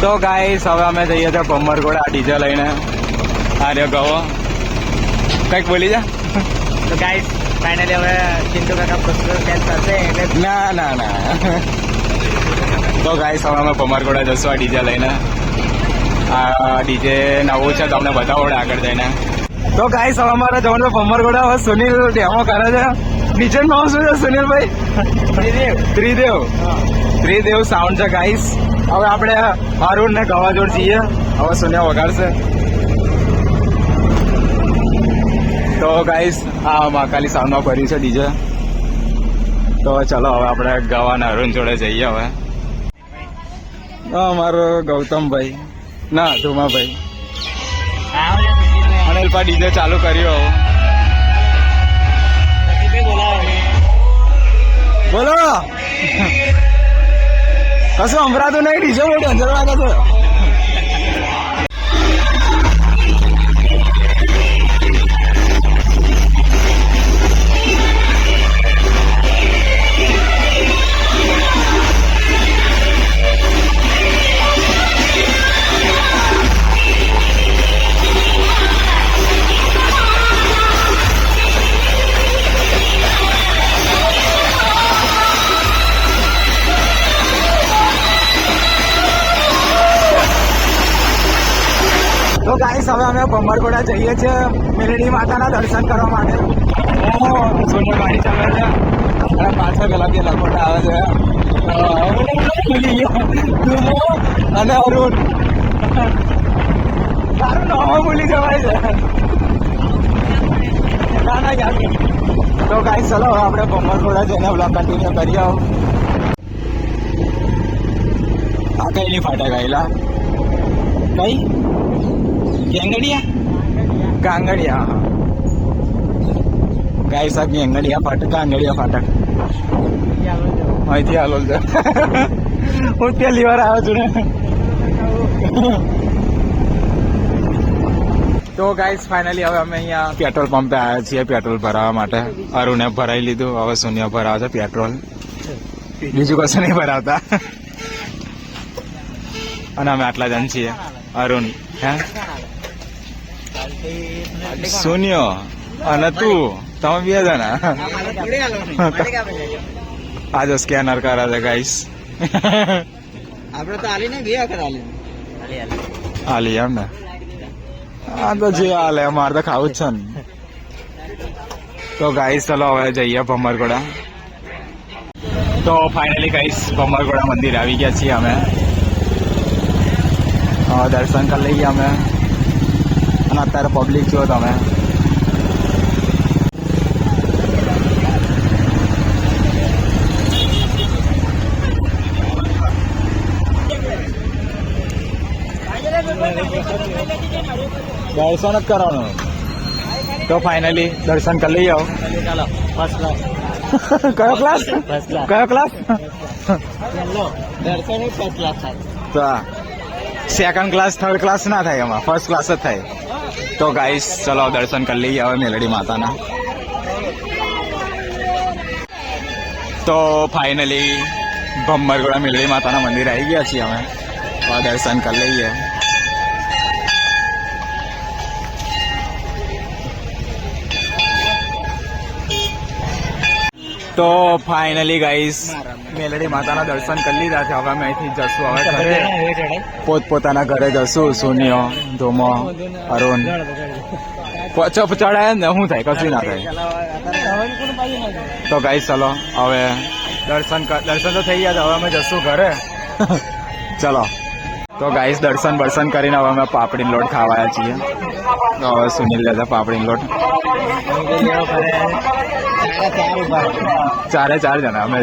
તો ગાઈસ હવે અમે જઈએ છીએ ભમરગોળ આ ડીજે લઈને. આર્યો ગવો. કંઈક બોલી જા. તો ગાઈસ ફાઇનલી હવે ચિંતુ કાકા પુસ્તક કેચ થશે એટલે ના ના ના. તો ગાઈસ હવે અમે ભમરગોળા જશું આ ડીજે લઈને. આ ડીજે નવું છે તમને બતાવો આગળ જઈને. તો ગાઈસ હવે અમારે જવાનું ભમરગોડા હવે સુનિલ ડેમો કરે છે. નીચે નામ શું છે સુનિલભાઈ? ત્રિદેવ. ત્રિદેવ. ત્રિદેવ સાઉન્ડ છે ગાઈસ હવે આપણે હારૂન ને ગવાજોડ જઈએ. હવે સુનિયા વગાડશે. તો ગાઈસ આ મહાકાલી સાઉન્ડમાં કર્યું છે ડીજે. તો ચલો હવે આપણે ગવાના અરુણ જોડે જઈએ હવે. અમારો ગૌતમભાઈ. ના ધુમાભાઈ. અનિલ પા ડીજે ચાલુ કર્યો. હવે બોલો. કશું સંભળાતું નહીં ડીજે બહુ ડેન્જર તો ગાઈસ હવે અમે ભમરગોડા જઈએ છીએ મેલડી માતાના દર્શન કરવા માટે. સોનિયા ગાડી ચાલે છે. અને પાછળ પેલા કે લખોટા આવે છે. અને અરુણ. તારું નામ ભૂલી જવાય છે. ના ના, યાદ તો ગાઈસ ચલો આપણે ભમરગોડા જઈને બ્લોક કન્ટિન્યુ કરી આવો. આ કઈ નહીં ફાટા ગયેલા કઈ? ગેંગડિયા? કાંગડિયા ગાય સાહેબ ગેંગડિયા ફાટક કાંગડિયા ફાટક અહીંથી હાલો હું પહેલી વાર આવ્યો છું ને. તો ગાઈસ ફાઇનલી હવે અમે અહીંયા પેટ્રોલ પંપે આવ્યા છીએ પેટ્રોલ ભરાવવા માટે. અરુણે ભરાઈ લીધું, હવે શૂન્ય ભરાવે છે પેટ્રોલ બીજું કશું નહીં ભરાવતા. અને અમે આટલા જણ છીએ. અરુણ, હે? શૂન્ય અને તું તમે બે જણા. આ જો સ્કેનર કરે છે ગાઈસ આપણે તો આલી ને બે વખત આલી એમ ને? આ તો જે હાલે અમારે તો ખાવું જ છે ને. તો ગાઈસ ચલો હવે જઈએ ભમરગોડા. તો ફાઇનલી ગાઈસ ભમરગોડા મંદિર આવી ગયા છીએ અમે. દર્શન કરી લઈએ અમે. અને અત્યારે પબ્લિક જો તમે દર્શન જ કરવાનું તો ફાઇનલી દર્શન કરી લઈ આવો ફર્સ્ટ ક્લાસ કયો ક્લાસ કયો ક્લાસ દર્શન ફર્સ્ટ ક્લાસ થાય તો સેકન્ડ ક્લાસ થર્ડ ક્લાસ ના થાય એમાં ફર્સ્ટ ક્લાસ જ થાય તો ગાઈસ ચલો દર્શન કરી લઈએ હવે મેલડી માતાના તો ફાઇનલી ભમ્મરગોડા મેલડી માતાના મંદિર આવી ગયા છીએ અમે દર્શન કરી લઈએ તો ફાઇનલી ગાઈસ મેલડી માતાના દર્શન કરી લીધા છે. હવે અમે અહીંથી જશું. હવે ઘરે પોતપોતાના ઘરે જશું. સોનિયો, ધોમો, અરુણ. ચપ ચડાય ને, શું થાય? કશું ના થાય. તો ગાઈસ ચલો, હવે દર્શન દર્શન તો થઈ ગયા હવે અમે જશું ઘરે. ચલો. તો ગાઈસ દર્શન બર્શન કરીને હવે અમે પાપડી લોટ ખાવાયા છીએ. તો હવે સુનિલ લેતા પાપડી લોટ. ચારે ચાર જણા અમે.